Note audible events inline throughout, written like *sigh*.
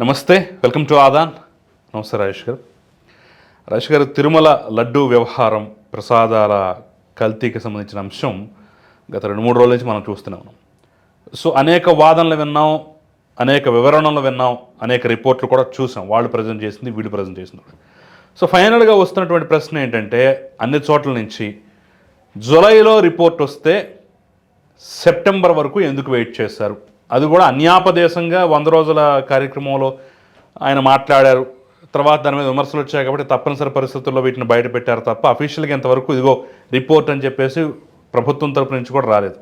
నమస్తే welcome to Aadan. నమస్తే రాజేష్ గారు రాజేష్ గారు తిరుమల లడ్డు వ్యవహారం ప్రసాదాల కల్తీకి సంబంధించిన అంశం గత రెండు మూడు రోజుల నుంచి మనం చూస్తూనే ఉన్నాం. సో అనేక వాదనలు విన్నాం అనేక వివరణలు విన్నాం అనేక రిపోర్ట్లు కూడా చూసాం. వాళ్ళు ప్రజెంట్ చేసింది వీళ్ళు ప్రజెంట్ చేసింది. సో ఫైనల్గా వస్తున్నటువంటి ప్రశ్న ఏంటంటే అన్ని చోట్ల నుంచి జూలైలో రిపోర్ట్ వస్తే సెప్టెంబర్ వరకు ఎందుకు వెయిట్ చేశారు? అది కూడా అన్యాపదేశంగా వంద రోజుల కార్యక్రమంలో ఆయన మాట్లాడారు. తర్వాత దాని మీద విమర్శలు వచ్చాయి కాబట్టి తప్పనిసరి పరిస్థితుల్లో వీటిని బయట పెట్టారు తప్ప అఫీషియల్గా ఇంతవరకు ఇదిగో రిపోర్ట్ అని చెప్పేసి ప్రభుత్వం తరపు నుంచి కూడా రాలేదు.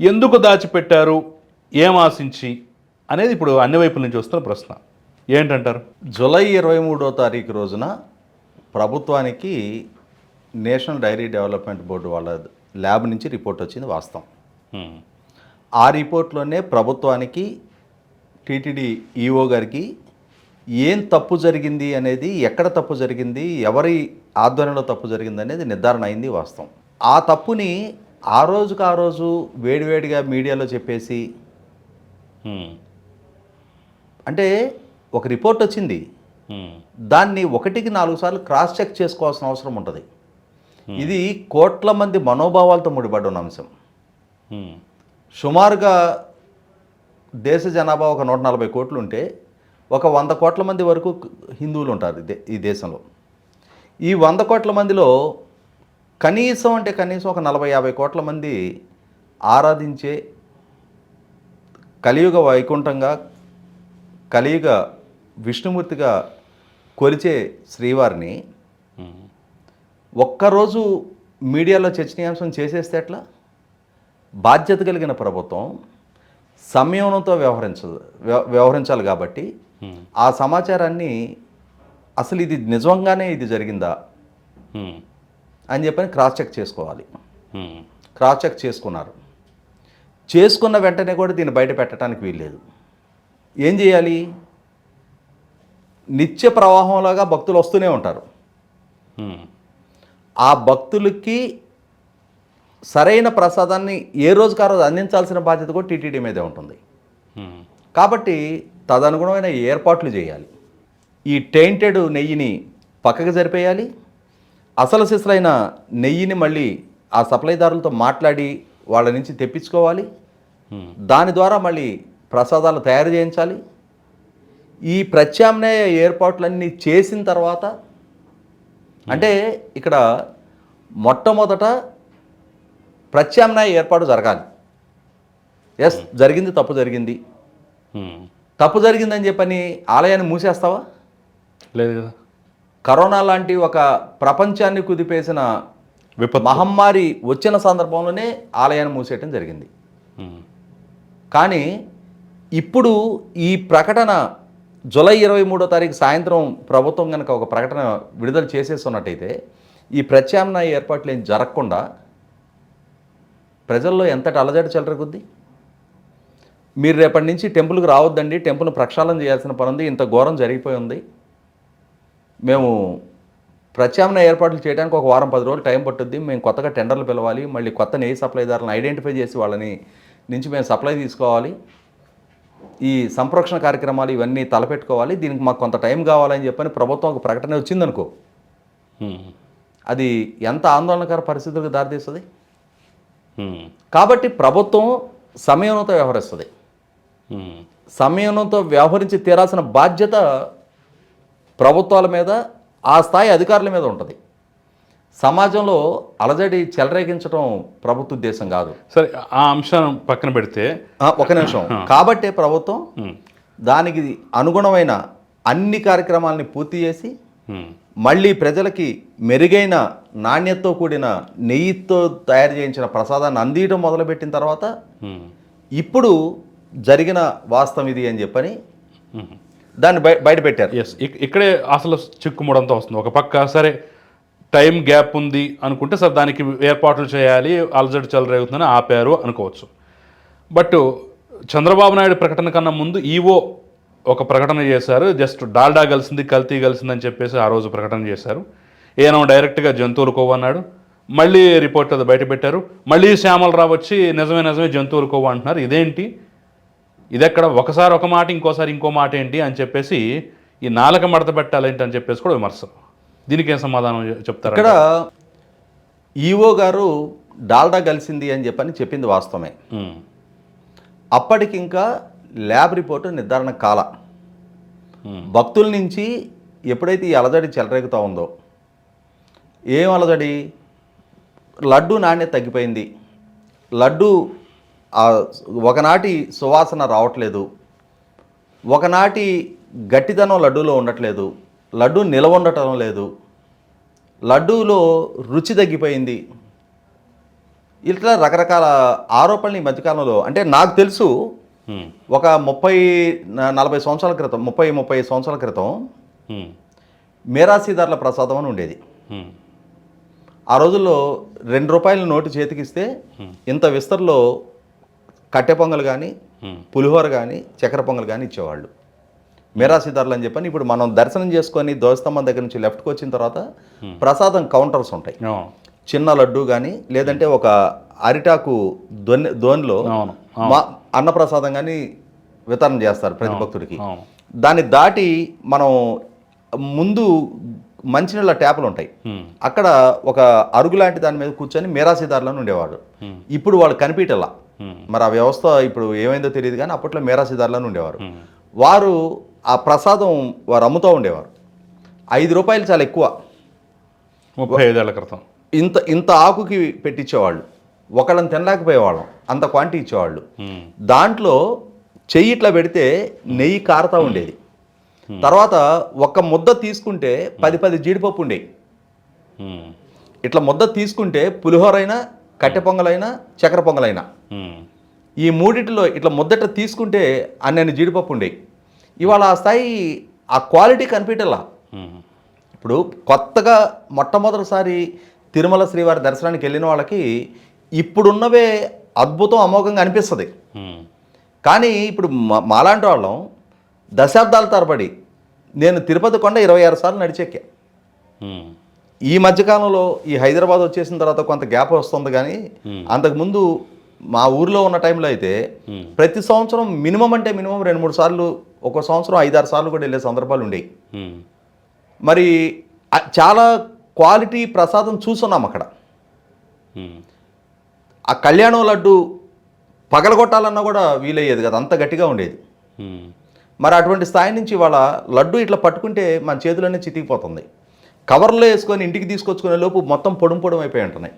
ఎందుకు దాచిపెట్టారు? ఏం ఆశించి? అనేది ఇప్పుడు అన్ని వైపుల నుంచి వస్తున్న ప్రశ్న. ఏంటంటారు? జూలై ఇరవై మూడో తారీఖు రోజున ప్రభుత్వానికి నేషనల్ డైరీ డెవలప్మెంట్ బోర్డు వాళ్ళ ల్యాబ్ నుంచి రిపోర్ట్ వచ్చింది వాస్తవం. ఆ రిపోర్ట్లోనే ప్రభుత్వానికి టీటీడీ ఈఓ గారికి ఏం తప్పు జరిగింది అనేది ఎక్కడ తప్పు జరిగింది ఎవరి ఆధ్వర్యంలో తప్పు జరిగింది అనేది నిర్ధారణ అయింది వాస్తవం ఆ తప్పుని ఆ రోజుకు ఆ రోజు వేడివేడిగా మీడియాలో చెప్పేసి. అంటే ఒక రిపోర్ట్ వచ్చింది. దాన్ని ఒకటికి నాలుగు సార్లు క్రాస్ చెక్ చేసుకోవాల్సిన అవసరం ఉంటుంది ఇది కోట్ల మంది మనోభావాలతో ముడిపడి ఉన్న అంశం. సుమారుగా దేశ జనాభా ఒక నూట నలభై కోట్లు ఉంటే ఒక వంద కోట్ల మంది వరకు హిందువులు ఉంటారు ఈ దేశంలో ఈ వంద కోట్ల మందిలో కనీసం అంటే కనీసం ఒక నలభై యాభై కోట్ల మంది ఆరాధించే కలియుగ వైకుంఠంగా కలియుగ విష్ణుమూర్తిగా కొలిచే శ్రీవారిని. ఒక్కరోజు మీడియాలో చర్చనీయాంశం చేసేస్తే ఎట్లా బాధ్యత కలిగిన ప్రభుత్వం సంయమనంతో వ్యవహరించ వ్యవ- వ్యవహరించాలి కాబట్టి. ఆ సమాచారాన్ని అసలు ఇది నిజంగానే ఇది జరిగిందా. అని చెప్పని క్రాస్ చెక్ చేసుకోవాలి. క్రాస్ చెక్ చేసుకున్నారు చేసుకున్న వెంటనే కూడా దీన్ని బయట పెట్టడానికి వీల్లేదు ఏం చేయాలి నిత్య ప్రవాహంలాగా భక్తులు వస్తూనే ఉంటారు. ఆ భక్తులకి సరైన ప్రసాదాన్ని ఏ రోజుకు ఆ రోజు అందించాల్సిన బాధ్యత కూడా టీటీడీ మీదే ఉంటుంది. కాబట్టి తదనుగుణమైన ఏర్పాట్లు చేయాలి. ఈ టెయింటెడ్ నెయ్యిని పక్కకు జరిపేయాలి. అసలు సిసలైన నెయ్యిని మళ్ళీ ఆ సప్లైదారులతో మాట్లాడి వాళ్ళ నుంచి తెప్పించుకోవాలి. దాని ద్వారా మళ్ళీ ప్రసాదాలు తయారు చేయించాలి. ఈ ప్రత్యామ్నాయ ఏర్పాట్లన్నీ చేసిన తర్వాత అంటే ఇక్కడ మొట్టమొదట ప్రత్యామ్నాయ ఏర్పాటు జరగాలి. ఎస్ జరిగింది తప్పు జరిగింది. హ్మ్. తప్పు జరిగిందని చెప్పని ఆలయాన్ని మూసేస్తావా? లేదు కదా. కరోనా లాంటి ఒక ప్రపంచాన్ని కుదిపేసిన మహమ్మారి వచ్చిన సందర్భంలోనే ఆలయాన్ని మూసేయటం జరిగింది. హ్మ్. కానీ ఇప్పుడు ఈ ప్రకటన జూలై ఇరవై మూడో తారీఖు సాయంత్రం ప్రభుత్వం కనుక ఒక ప్రకటన విడుదల చేసేస్తున్నట్టయితే ఈ ప్రత్యామ్నాయ ఏర్పాట్లు ఏం జరగకుండా ప్రజల్లో ఎంతటి అలజడి చెలరగుద్ది? మీరు రేపటి నుంచి టెంపుల్కి రావద్దండి టెంపుల్ని ప్రక్షాళన చేయాల్సిన పని ఉంది ఇంత ఘోరం జరిగిపోయి ఉంది. మేము ప్రత్యామ్నాయ ఏర్పాట్లు చేయడానికి ఒక వారం పది రోజులు టైం పట్టుద్ది. మేము కొత్తగా టెండర్లు పిలవాలి మళ్ళీ కొత్త నెయ్యి సప్లైదారులను ఐడెంటిఫై చేసి వాళ్ళని నుంచి మేము సప్లై తీసుకోవాలి. ఈ సంప్రోక్షణ కార్యక్రమాలు ఇవన్నీ తలపెట్టుకోవాలి. దీనికి మాకు కొంత టైం కావాలని చెప్పని ప్రభుత్వం ఒక ప్రకటన వచ్చిందనుకో. అది ఎంత ఆందోళనకర పరిస్థితులకు దారితీస్తుంది. కాబట్టి ప్రభుత్వం సమయంతో వ్యవహరిస్తుంది. సమయంతో వ్యవహరించి తీరాల్సిన బాధ్యత ప్రభుత్వాల మీద ఆ స్థాయి అధికారుల మీద ఉంటుంది సమాజంలో అలజడి చెలరేగించడం ప్రభుత్వ ఉద్దేశం కాదు సరే ఆ అంశం పక్కన పెడితే ఒక నిమిషం కాబట్టే ప్రభుత్వం. దానికి అనుగుణమైన అన్ని కార్యక్రమాలని పూర్తి చేసి. మళ్ళీ ప్రజలకి మెరుగైన నాణ్యతతో కూడిన నెయ్యితో తయారు చేయించిన ప్రసాదాన్ని అందియడం మొదలుపెట్టిన తర్వాత. ఇప్పుడు జరిగిన వాస్తవం ఇది అని చెప్పని. దాన్ని బయ బయట పెట్టారు ఎస్ ఇక్కడే అసలు చిక్కుముడంతా వస్తుంది ఒక పక్క సరే టైం గ్యాప్ ఉంది అనుకుంటే సరే దానికి ఏర్పాట్లు చేయాలి అలజడి చెలరేగుతుందని ఆపారు అనుకోవచ్చు బట్ చంద్రబాబు నాయుడు ప్రకటన కన్నా ముందు ఈవో ఒక ప్రకటన చేశారు. జస్ట్ డాల్డా కలిసింది కల్తీ కలిసిందని చెప్పేసి ఆ రోజు ప్రకటన చేశారు. ఈయన డైరెక్ట్గా జంతువులు కొవ్వు అన్నాడు. మళ్ళీ రిపోర్ట్ అది బయట పెట్టారు. మళ్ళీ శ్యామలరావు వచ్చి నిజమే నిజమే జంతువులు కొవ్వు అంటున్నారు. ఇదేంటి? ఇదెక్కడ ఒకసారి ఒక మాట ఇంకోసారి ఇంకో మాట ఏంటి అని చెప్పేసి ఈ నాలుక మడత పెట్టాలేంటి అని చెప్పేసి కూడా విమర్శ. దీనికి ఏం సమాధానం చెప్తారు ఇక్కడ ఈఓ గారు డాల్డా కలిసింది అని చెప్పని చెప్పింది వాస్తవమే. అప్పటికి ఇంకా ల్యాబ్ రిపోర్టు నిర్ధారణ కాల. భక్తుల నుంచి ఎప్పుడైతే ఈ అలజడి చెలరేగుతూ ఉందో ఏం అలజడి? లడ్డు నాణ్యత తగ్గిపోయింది. లడ్డు ఒకనాటి సువాసన రావట్లేదు. ఒకనాటి గట్టిదనం లడ్డూలో ఉండట్లేదు. లడ్డు నిలవ ఉండటం లేదు. లడ్డూలో రుచి తగ్గిపోయింది. ఇట్లా రకరకాల ఆరోపణలు ఈ మధ్యకాలంలో అంటే నాకు తెలుసు ఒక ముప్పై నలభై సంవత్సరాల క్రితం ముప్పై ముప్పై సంవత్సరాల క్రితం మీరాసీదారుల ప్రసాదం అని ఉండేది. ఆ రోజుల్లో రెండు రూపాయల నోటు చేతికిస్తే ఇంత విస్తరలో కట్టె పొంగల్ కానీ పులిహోర కానీ చక్కెర పొంగల్ కానీ ఇచ్చేవాళ్ళు. మీరాసీదారులు అని చెప్పని ఇప్పుడు మనం దర్శనం చేసుకొని దోస్తమ్మ దగ్గర నుంచి లెఫ్ట్కి వచ్చిన తర్వాత ప్రసాదం కౌంటర్స్ ఉంటాయి. చిన్న లడ్డు కానీ లేదంటే ఒక అరిటాకు దొన్ దోన్లో అన్నప్రసాదం కానీ వితరణ చేస్తారు ప్రతి భక్తుడికి. దాన్ని దాటి మనం ముందు మంచినీళ్ళ ట్యాపులు ఉంటాయి. అక్కడ ఒక అరుగు లాంటి దాని మీద కూర్చొని మీరాసీదారులను ఉండేవాడు. ఇప్పుడు వాళ్ళు కనిపించలా మరి ఆ వ్యవస్థ ఇప్పుడు ఏమైందో తెలియదు కానీ అప్పట్లో మీరాసీదారులను ఉండేవారు. వారు ఆ ప్రసాదం వారు అమ్ముతూ ఉండేవారు. ఐదు రూపాయలు చాలా ఎక్కువ. ముప్పై ఐదేళ్ళ క్రితం. ఇంత ఇంత ఆకుకి పెట్టించేవాళ్ళు. ఒకళ్ళని తినలేకపోయేవాళ్ళం. అంత క్వాంటిటీ ఇచ్చేవాళ్ళు. దాంట్లో చెయ్యి ఇట్లా పెడితే నెయ్యి కారుతా ఉండేది. తర్వాత ఒక ముద్ద తీసుకుంటే పది పది జీడిపప్పు ఉండేవి ఇట్లా ముద్ద తీసుకుంటే పులిహోరైనా కట్టె పొంగలైనా చక్కెర పొంగలైనా. ఈ మూడిటిలో ఇట్లా ముద్దట తీసుకుంటే అన్నన్ని జీడిపప్పు ఉండేవి ఇవాళ ఆ స్థాయి ఆ క్వాలిటీ కనిపించలా ఇప్పుడు కొత్తగా మొట్టమొదటిసారి తిరుమల శ్రీవారి దర్శనానికి వెళ్ళిన వాళ్ళకి ఇప్పుడున్నవే అద్భుతం అమోఘంగా అనిపిస్తుంది. కానీ ఇప్పుడు మా- మాలాంటి వాళ్ళం దశాబ్దాల తరబడి నేను తిరుపతి కొండ ఇరవై ఆరు సార్లు నడిచెక్కా. ఈ మధ్యకాలంలో ఈ హైదరాబాద్ వచ్చేసిన తర్వాత కొంత గ్యాప్ వస్తుంది కానీ అంతకుముందు మా ఊర్లో ఉన్న టైంలో అయితే ప్రతి సంవత్సరం మినిమం అంటే మినిమం రెండు మూడు సార్లు ఒక సంవత్సరం ఐదారు సార్లు కూడా వెళ్ళే సందర్భాలు ఉండేవి మరి చాలా క్వాలిటీ ప్రసాదం చూస్తున్నాం అక్కడ. ఆ కళ్యాణం లడ్డు పగలగొట్టాలన్నా కూడా వీలయ్యేది కదా. అంత గట్టిగా ఉండేది. మరి అటువంటి స్థాయి నుంచి వాళ్ళ లడ్డు ఇట్లా పట్టుకుంటే మన చేతులన్నీ చితికిపోతుంది. కవర్లో వేసుకొని ఇంటికి తీసుకొచ్చుకునే లోపు మొత్తం పొడుం పొడుం అయిపోయి ఉంటున్నాయి.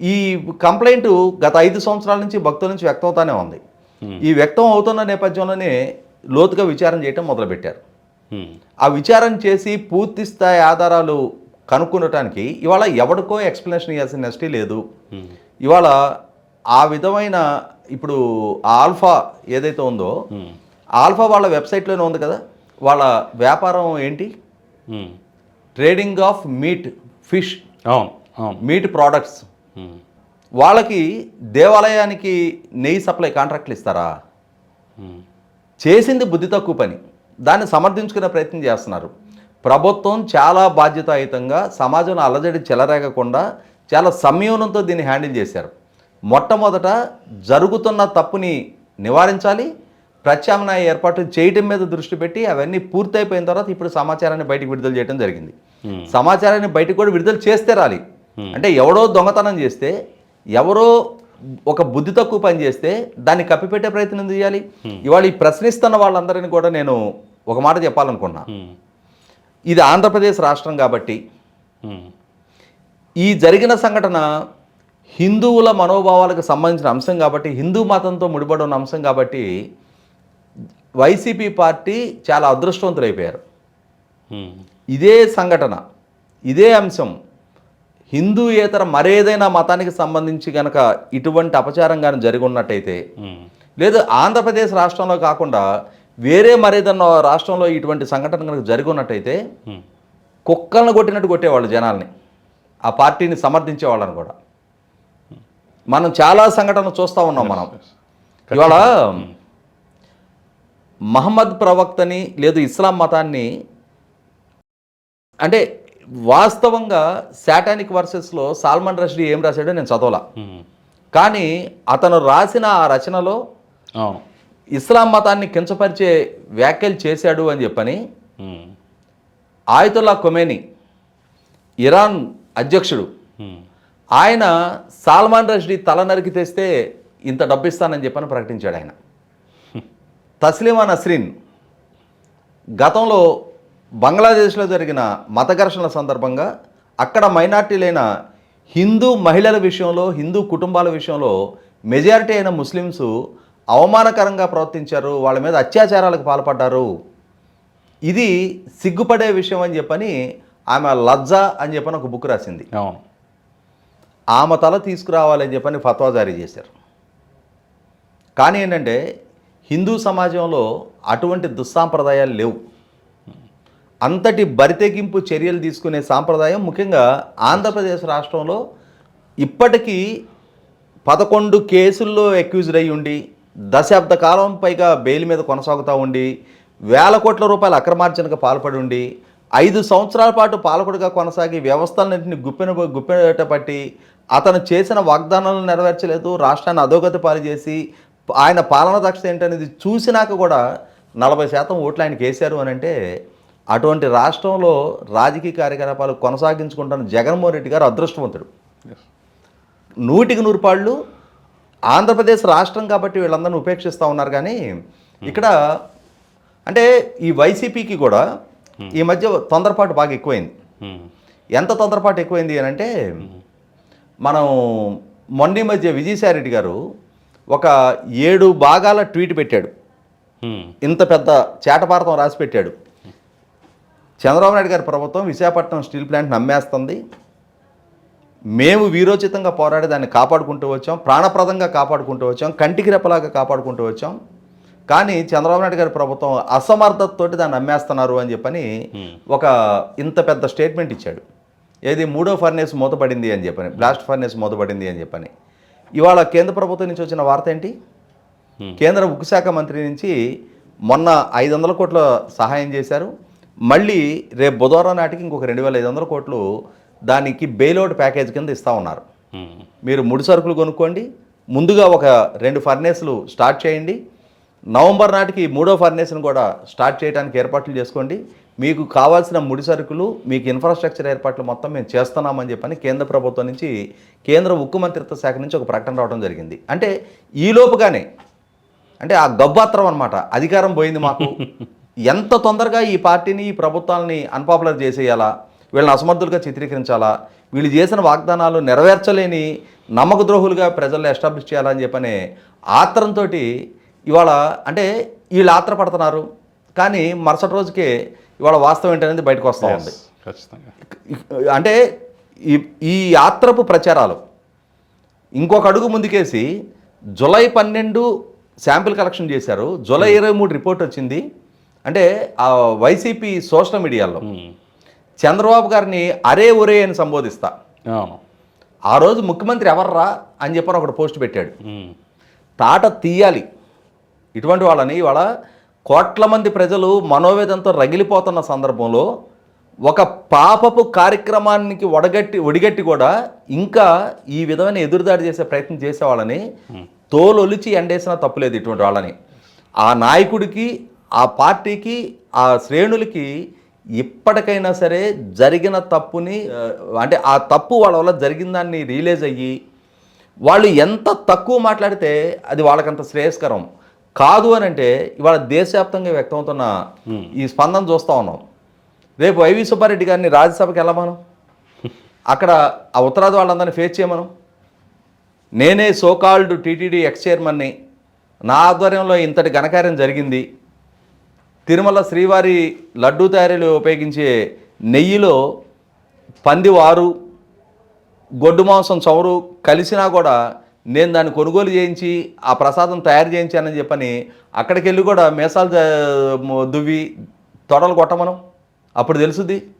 ఈ కంప్లైంట్ గత ఐదు సంవత్సరాల నుంచి భక్తుల నుంచి వ్యక్తం అవుతానే ఉంది ఈ వ్యక్తం అవుతున్న నేపథ్యంలోనే లోతుగా విచారణ చేయటం మొదలుపెట్టారు. ఆ విచారణ చేసి పూర్తి స్థాయి ఆధారాలు కనుక్కొనటానికి ఇవాళ ఎవరికో ఎక్స్ప్లెనేషన్ ఇవ్వాల్సిన నెస్టీ లేదు. ఇవాళ ఆ విధమైన ఇప్పుడు ఆల్ఫా ఏదైతే ఉందో ఆల్ఫా వాళ్ళ వెబ్సైట్లోనే ఉంది కదా? వాళ్ళ వ్యాపారం ఏంటి? Trading of meat fish meat products వాళ్ళకి దేవాలయానికి నెయ్యి సప్లై కాంట్రాక్ట్లు ఇస్తారా? చేసింది బుద్ధి తక్కువ పని. దాన్ని సమర్థించుకునే ప్రయత్నం చేస్తున్నారు. ప్రభుత్వం చాలా బాధ్యతాయుతంగా సమాజంలో అలజడి చెలరేగకుండా చాలా సంయమనంతో దీన్ని హ్యాండిల్ చేశారు. మొట్టమొదట జరుగుతున్న తప్పుని నివారించాలి. ప్రత్యామ్నాయ ఏర్పాటు చేయటం మీద దృష్టి పెట్టి అవన్నీ పూర్తయిపోయిన తర్వాత ఇప్పుడు సమాచారాన్ని బయటకు విడుదల చేయడం జరిగింది. సమాచారాన్ని బయటకు కూడా విడుదల చేస్తే రాలి. అంటే ఎవడో దొంగతనం చేస్తే ఎవరో ఒక బుద్ధి తక్కువ పని చేస్తే దాన్ని కప్పిపెట్టే ప్రయత్నం చేయాలి. ఇవాళ ఈ ప్రశ్నిస్తున్న వాళ్ళందరినీ కూడా నేను ఒక మాట చెప్పాలనుకున్నా. ఇది ఆంధ్రప్రదేశ్ రాష్ట్రం కాబట్టి ఈ జరిగిన సంఘటన హిందువుల మనోభావాలకు సంబంధించిన అంశం కాబట్టి హిందూ మతంతో ముడిపడి ఉన్న అంశం కాబట్టి వైసీపీ పార్టీ చాలా అదృష్టవంతులైపోయారు. ఇదే సంఘటన ఇదే అంశం హిందూయేతర మరేదైనా మతానికి సంబంధించి గనక ఇటువంటి అపచారం కానీ జరిగి ఉన్నట్టయితే లేదు ఆంధ్రప్రదేశ్ రాష్ట్రంలో కాకుండా వేరే మరేదన్నా రాష్ట్రంలో ఇటువంటి సంఘటన కనుక జరిగి ఉన్నట్టయితే కుక్కలను కొట్టినట్టు కొట్టేవాళ్ళు జనాల్ని. ఆ పార్టీని సమర్థించే వాళ్ళని కూడా. మనం చాలా సంఘటనలు చూస్తూ ఉన్నాం మనం. ఇవాళ మహమ్మద్ ప్రవక్తని లేదు ఇస్లాం మతాన్ని అంటే వాస్తవంగా శాటానిక్ వర్సెస్లో సాల్మన్ రష్డీ ఏం రాశాడో నేను చదవలా. కానీ అతను రాసిన ఆ రచనలో ఇస్లాం మతాన్ని కించపరిచే వ్యాఖ్యలు చేశాడు అని చెప్పని ఆయుతుల్లా కొమేని ఇరాన్ అధ్యక్షుడు ఆయన సాల్మాన్ రష్డీ తల నరికి తెస్తే ఇంత డబ్బు ఇస్తానని చెప్పని ప్రకటించాడు ఆయన. తస్లిమా నస్రీన్ గతంలో బంగ్లాదేశ్లో జరిగిన మత ఘర్షణల సందర్భంగా అక్కడ మైనార్టీలైన హిందూ మహిళల విషయంలో హిందూ కుటుంబాల విషయంలో మెజారిటీ అయిన ముస్లిమ్స్ అవమానకరంగా ప్రవర్తించారు వాళ్ళ మీద అత్యాచారాలకు పాల్పడ్డారు. ఇది సిగ్గుపడే విషయం అని చెప్పని ఆమె లజ్జ అని చెప్పని ఒక బుక్ రాసింది. అవును. ఆమె తల తీసుకురావాలని చెప్పని ఫత్వా జారీ చేశారు. కానీ ఏంటంటే హిందూ సమాజంలో అటువంటి దుస్సాంప్రదాయాలు లేవు. అంతటి బరితెగింపు చర్యలు తీసుకునే సాంప్రదాయం ముఖ్యంగా ఆంధ్రప్రదేశ్ రాష్ట్రంలో ఇప్పటికీ పదకొండు కేసుల్లో అక్యూజ్డ్ అయి ఉండి దశాబ్ద కాలం పైగా బెయిల్ మీద కొనసాగుతూ ఉండి వేల కోట్ల రూపాయల అక్రమార్జనకు పాల్పడి ఉండి ఐదు సంవత్సరాల పాటు పాలకుడిగా కొనసాగి వ్యవస్థలన్నింటినీ గుప్పెన గుప్పెట పట్టి అతను చేసిన వాగ్దానాలను నెరవేర్చలేదు రాష్ట్రాన్ని అధోగతి పాలు చేసి ఆయన పాలన దక్షత ఏంటనేది చూసినాక కూడా నలభై శాతం ఓట్లు ఆయనకి వేశారు అని అంటే అటువంటి రాష్ట్రంలో రాజకీయ కార్యకలాపాలు కొనసాగించుకుంటున్న జగన్మోహన్ రెడ్డి గారు అదృష్టవంతుడు. నూటికి నూరు పాళ్ళు ఆంధ్రప్రదేశ్ రాష్ట్రం కాబట్టి వీళ్ళందరినీ ఉపేక్షిస్తూ ఉన్నారు కానీ ఇక్కడ అంటే ఈ వైసీపీకి కూడా ఈ మధ్య తొందరపాటు బాగా ఎక్కువైంది. ఉమ్, ఎంత తొందరపాటు ఎక్కువైంది అని అంటే మనం మొన్న మధ్య విజయసాయిరెడ్డి గారు ఒక ఏడు భాగాల ట్వీట్ పెట్టాడు. ఇంత పెద్ద చేటపారతం రాసి పెట్టాడు. చంద్రబాబు నాయుడు గారి ప్రభుత్వం విశాఖపట్నం స్టీల్ ప్లాంట్ నమ్మేస్తుంది. మేము వీరోచితంగా పోరాడి దాన్ని కాపాడుకుంటూ వచ్చాం ప్రాణప్రదంగా కాపాడుకుంటూ వచ్చాం కంటికి రెప్పలాగా కాపాడుకుంటూ వచ్చాం. కానీ చంద్రబాబు నాయుడు గారి ప్రభుత్వం అసమర్థతతోటి దాన్ని నమ్మేస్తున్నారు అని చెప్పని ఒక ఇంత పెద్ద స్టేట్మెంట్ ఇచ్చాడు. ఏది మూడో ఫర్నేస్ మూతపడింది అని చెప్పని బ్లాస్ట్ ఫర్నేస్ మూతపడింది అని చెప్పని. ఇవాళ కేంద్ర ప్రభుత్వం నుంచి వచ్చిన వార్త ఏంటి? Hmm. కేంద్ర ఉక్కు శాఖ మంత్రి నుంచి మొన్న ఐదు వందల కోట్ల సహాయం చేశారు. మళ్ళీ రేపు బుధవారం నాటికి ఇంకొక రెండు వేల ఐదు వందల కోట్లు దానికి బెయిల్అవుట్ ప్యాకేజ్ కింద ఇస్తూ ఉన్నారు. మీరు ముడి సరుకులు కొనుక్కోండి ముందుగా ఒక రెండు ఫర్నేస్లు స్టార్ట్ చేయండి నవంబర్ నాటికి మూడో ఫర్నేస్ను కూడా స్టార్ట్ చేయడానికి ఏర్పాట్లు చేసుకోండి. మీకు కావాల్సిన ముడి సరుకులు మీకు ఇన్ఫ్రాస్ట్రక్చర్ ఏర్పాట్లు మొత్తం మేము చేస్తున్నామని చెప్పని కేంద్ర ప్రభుత్వం నుంచి కేంద్ర ఉక్కు మంత్రిత్వ శాఖ నుంచి ఒక ప్రకటన రావడం జరిగింది. అంటే ఈ లోపుగానే అంటే ఆ గబ్బాత్రం అనమాట అధికారం పోయింది మాకు. *laughs* ఎంత తొందరగా ఈ పార్టీని ఈ ప్రభుత్వాలని అన్పాపులర్ చేసేయాలా? వీళ్ళని అసమర్థులుగా చిత్రీకరించాలా? వీళ్ళు చేసిన వాగ్దానాలు నెరవేర్చలేని నమ్మక ద్రోహులుగా ప్రజల్లో ఎస్టాబ్లిష్ చేయాలని చెప్పనే ఆత్రంతో ఇవాళ అంటే వీళ్ళు ఆత్రపడుతున్నారు. కానీ మరుసటి రోజుకే ఇవాళ వాస్తవం ఏంటనేది బయటకు వస్తూ ఉంది. అంటే ఈ ఈ యాత్రపు ప్రచారాలు ఇంకొక అడుగు ముందుకేసి జులై పన్నెండు శాంపిల్ కలెక్షన్ చేశారు. జులై ఇరవై మూడు రిపోర్ట్ వచ్చింది. అంటే ఆ వైసీపీ సోషల్ మీడియాలో ఉమ్, చంద్రబాబు గారిని అరే ఒరే అని సంబోధిస్తా. ఆ రోజు ముఖ్యమంత్రి ఎవర్రా అని చెప్పని ఒకటి పోస్ట్ పెట్టాడు. తాట తీయాలి. ఇటువంటి వాళ్ళని ఇవాళ కోట్ల మంది ప్రజలు మనోవేదంతో రగిలిపోతున్న సందర్భంలో ఒక పాపపు కార్యక్రమానికి ఒడగట్టి ఒడిగట్టి కూడా ఇంకా ఈ విధమైన ఎదురుదాడి చేసే ప్రయత్నం చేసేవాళ్ళని తోలొలిచి ఎండేసినా తప్పులేదు ఇటువంటి వాళ్ళని. ఆ నాయకుడికి ఆ పార్టీకి ఆ శ్రేణులకి ఇప్పటికైనా సరే జరిగిన తప్పుని అంటే ఆ తప్పు వాళ్ళ వల్ల జరిగిన దాన్ని రియలైజ్ అయ్యి వాళ్ళు ఎంత తక్కువ మాట్లాడితే అది వాళ్ళకంత శ్రేయస్కరం. కాదు అని అంటే ఇవాళ దేశవ్యాప్తంగా వ్యక్తమవుతున్న ఈ స్పందన చూస్తూ ఉన్నాం. రేపు వైవి సుబ్బారెడ్డి గారిని రాజ్యసభకి వెళ్ళమను. అక్కడ ఆ ఉత్తరాది వాళ్ళందరినీ ఫేస్ చేయమను. నేనే సోకాల్డ్ టీటీడీ ఎక్స్ చైర్మన్ని. నా ఆధ్వర్యంలో ఇంతటి ఘనకార్యం జరిగింది. తిరుమల శ్రీవారి లడ్డూ తయారీలో ఉపయోగించే నెయ్యిలో పందివారు గొడ్డు మాంసం చౌరు కలిసినా కూడా నేను దాన్ని కొనుగోలు చేయించి ఆ ప్రసాదం తయారు చేయించానని చెప్పని అక్కడికి వెళ్ళి కూడా మేసాలు దువ్వి తొడలు కొట్టమనం. అప్పుడు తెలుసుద్ది.